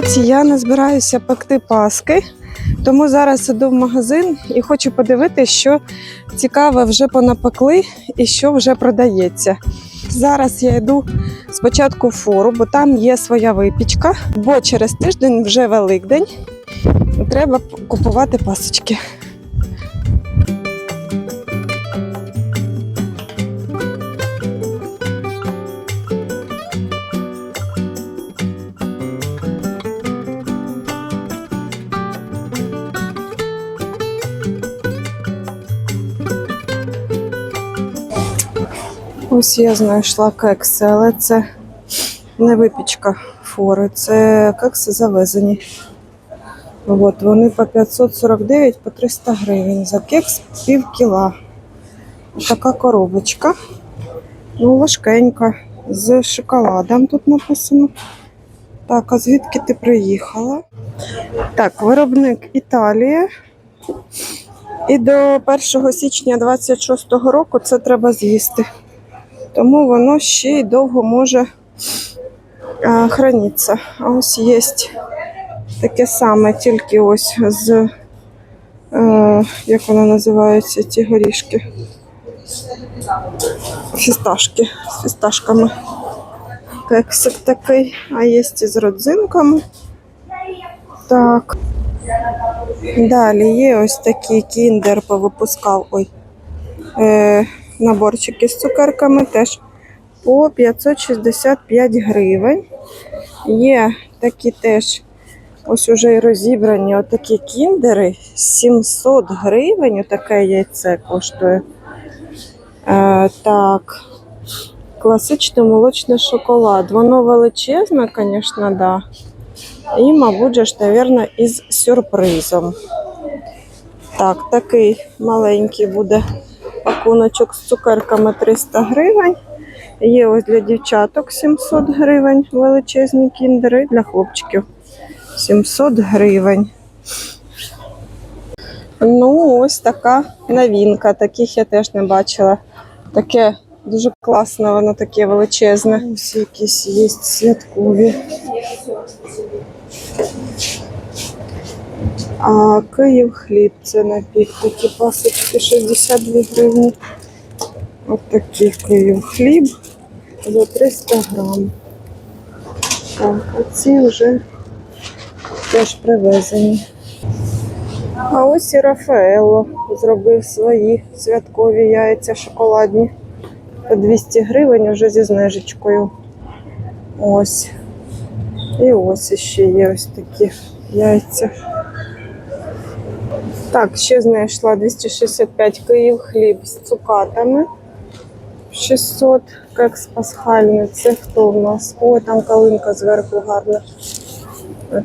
Друзі, я не збираюся пекти паски, тому зараз іду в магазин і хочу подивитися, що цікаве вже понапекли і що вже продається. Зараз я йду спочатку в фору, бо там є своя випічка, бо через тиждень вже Великдень. Треба купувати пасочки. Ось я знайшла кекси, але це не випічка фори, це кекси завезені. От, вони по 549 по 300 гривень. За кекс пів кіла. Така коробочка. Ну, важкенька. З шоколадом тут написано. Так, а звідки ти приїхала? Так, виробник Італія. І до 1 січня 26-го року це треба з'їсти. Тому воно ще й довго може а, хранитися. А ось є таке саме, тільки ось з, е, як воно називається, ці горішки. Фісташки з фісташками. Кексик такий, а є і з родзинками. Так. Далі є ось такий кіндер повипускав. Ой. Е, наборчики з цукерками теж по 565 гривень. Є такі теж ось уже і розібрані отакі кіндери. 700 гривень отаке яйце коштує. Е, так, класичний молочний шоколад. Воно величезне, звісно, да. І, мабуть, же ж, мабуть, із сюрпризом. Так, такий маленький буде пакуночок з цукерками 300 гривень. Є ось для дівчаток 700 гривень величезні кіндери, для хлопчиків 700 гривень. Ну, ось така новинка. Таких я теж не бачила. Таке дуже класне, воно таке величезне. Ось якісь є святкові. А Київ хліб це напік. Такі пасочки 62 гривні. Ось такий Київ хліб за 300 грам. Так, а ці вже теж привезені. А ось і Рафаело зробив свої святкові яйця шоколадні. По 200 гривень вже зі знижечкою. Ось. І ось ще є ось такі яйця. Так, ще знайшла 265 Київ хліб з цукатами. 600 кекс пасхальний. Це хто в нас? О, там калинка зверху гарна.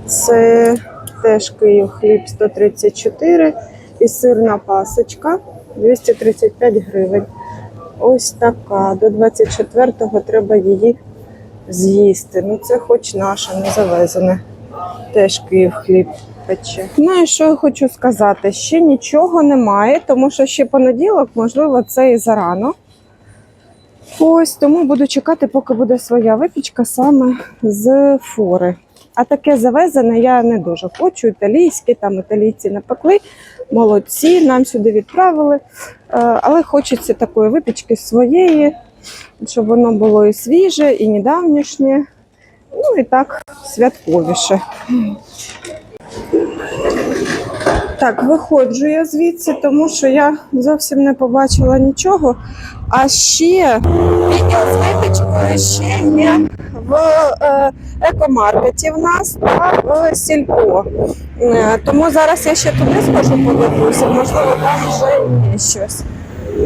Це теж Київ хліб 134 і сирна пасочка 235 гривень. Ось така. До 24-го треба її з'їсти. Ну це хоч наша, не завезене. Теж Київ хліб пече. Ну і що я хочу сказати? Ще нічого немає, тому що ще понеділок, можливо, це і зарано. Ось тому буду чекати, поки буде своя випічка саме з фори. А таке завезене я не дуже хочу. Італійське, там італійці напекли, молодці, нам сюди відправили. Е, Але хочеться такої випічки своєї, щоб воно було і свіже, і недавнішнє. Ну і так святковіше. Так, виходжу я звідси, тому що я зовсім не побачила нічого. А ще відділ з випічкою ще є в е, екомаркеті в нас та в сільпо. Е, тому зараз я ще туди схожу подивлюся, можливо, там вже є щось.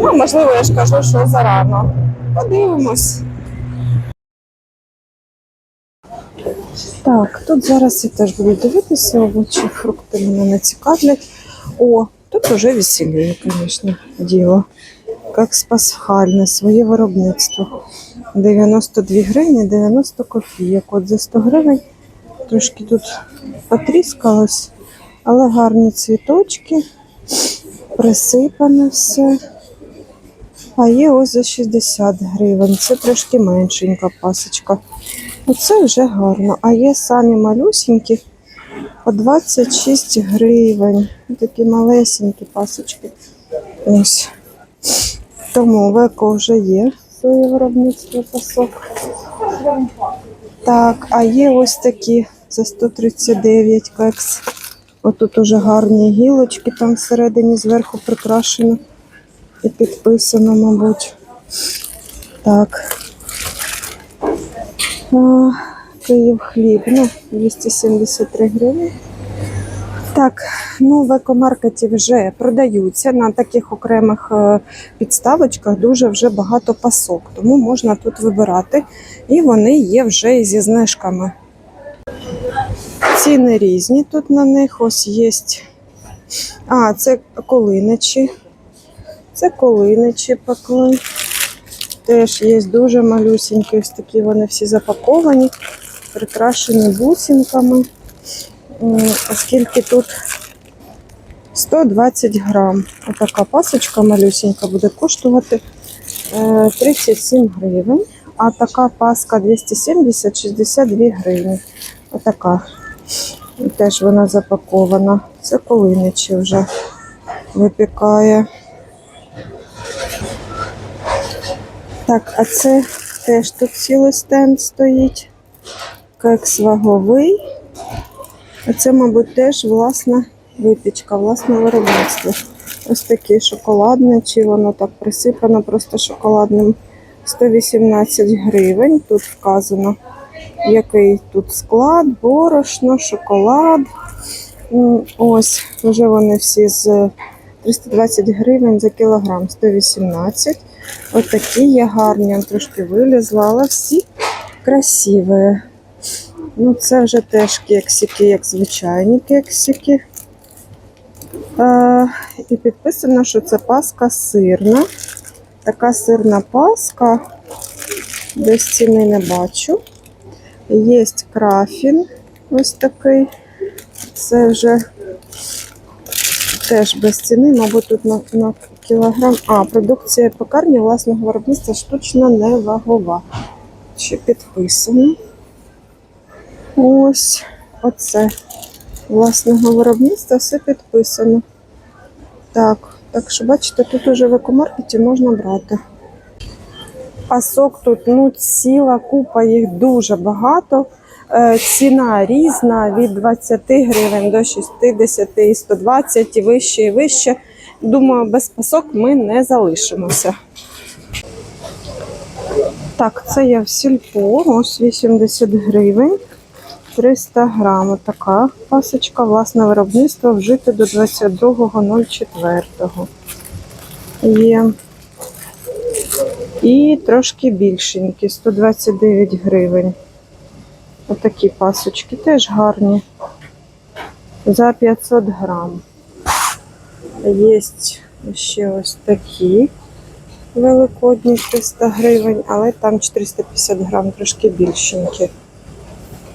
Ну, можливо, я ж кажу, що зарано. Подивимось. Так, тут зараз я теж буду дивитися, овочі, фрукти мене не цікавлять. О, тут вже веселіє, звісно, діло. Як пасхальне, своє виробництво. 92 гривні, 90 копійок. От за 100 гривень трошки тут потріскалось, але гарні цвіточки, присипане все. А є ось за 60 гривень. Це трошки меншенька пасочка. Оце вже гарно. А є самі малюсінькі по 26 гривень. Такі малесенькі пасочки. Ось. Тому веко вже є своє виробництво пасок. Так, а є ось такі за 139 кекс. Отут уже гарні гілочки там всередині зверху прикрашено і підписано, мабуть. Так. Київ хліб, ну, 273 гривні. Так, ну в екомаркеті вже продаються на таких окремих е, підставочках дуже вже багато пасок, тому можна тут вибирати. І вони є вже і зі знижками. Ціни різні тут на них. Ось є. А, це колиничі. Це колиничі пекли. Теж є дуже малюсенькі, ось такі вони всі запаковані, прикрашені бусинками. Оскільки тут 120 грам. Отака пасочка малюсенька буде коштувати е, 37 гривень. А така паска 270 62 гривні. Отака. Теж вона запакована. Це полиничі вже випікає. Так, а це теж тут цілий стенд стоїть. Кекс ваговий. А це, мабуть, теж власна випічка, власне виробництво. Ось таке шоколадне, чи воно так присипано просто шоколадним. 118 гривень. Тут вказано, який тут склад, борошно, шоколад. Ось, вже вони всі з 320 гривень за кілограм, 118. Ось такі є гарні, я трошки вилізла, але всі красиві. Ну, це вже теж кексики, як звичайні кексики. Е, і підписано, що це паска сирна. Така сирна паска. Десь ціни не бачу. Є крафін ось такий. Це вже теж без ціни, мабуть, тут на, на кілограм. А, продукція пекарні власного виробництва штучно не вагова. Ще підписано. Ось оце власного виробництва все підписано. Так, так що бачите, тут уже в екомаркеті можна брати. Пасок тут ну, ціла купа, їх дуже багато. Е, ціна різна від 20 гривень до 60 і 120 і вище і вище. Думаю, без пасок ми не залишимося. Так, це є в сільпо, ось 80 гривень. 300 грам. Така пасочка, власне виробництво вжити до 22.04. Є. І трошки більшенькі, 129 гривень. Отакі пасочки теж гарні. За 500 грам. Є ще ось такі великодні 300 гривень, але там 450 грам трошки більшенькі.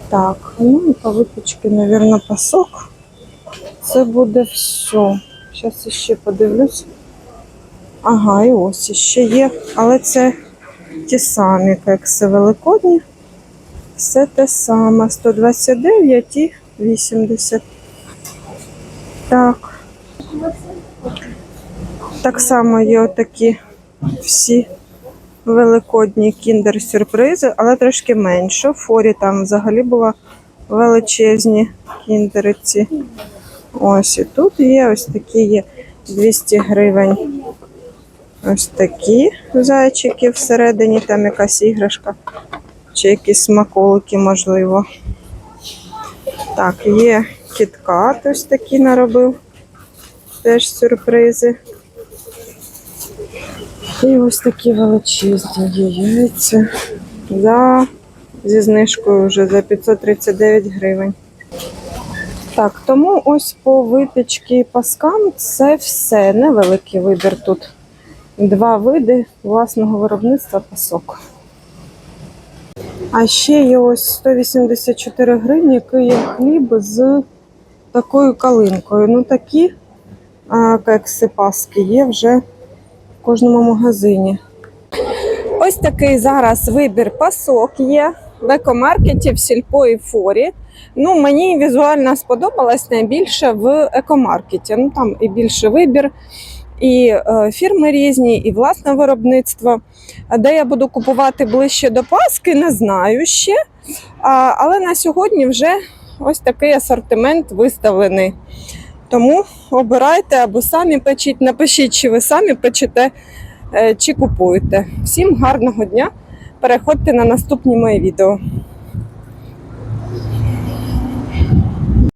Так, ну і по випічці, мабуть, пасок. Це буде все. Зараз ще подивлюсь. Ага, і ось ще є. Але це ті самі кекси великодні. Все те саме. 129 і 80. Так. Так само є отакі всі великодні кіндер-сюрпризи, але трошки менше. В форі там взагалі була величезні кіндериці. Ось і тут є ось такі є 200 гривень. Ось такі зайчики всередині, там якась іграшка. Чи якісь смаколики, можливо. Так, є кіткат ось такі наробив. Теж сюрпризи. І ось такі величезні яйця за, зі знижкою вже за 539 гривень. Так, тому ось по випічці паскам це все. Невеликий вибір тут. Два види власного виробництва пасок. А ще є ось 184 гривні Київ хліб з такою калинкою. Ну такі кекси паски є вже в кожному магазині. Ось такий зараз вибір пасок є в екомаркеті, в сільпо і форі. Ну, мені візуально сподобалось найбільше в екомаркеті. Ну, там і більше вибір, і е, фірми різні, і власне виробництво. Де я буду купувати ближче до Паски, не знаю ще. Але на сьогодні вже ось такий асортимент виставлений. Тому обирайте або самі печіть, напишіть, чи ви самі печете, е, чи купуєте. Всім гарного дня! Переходьте на наступні мої відео.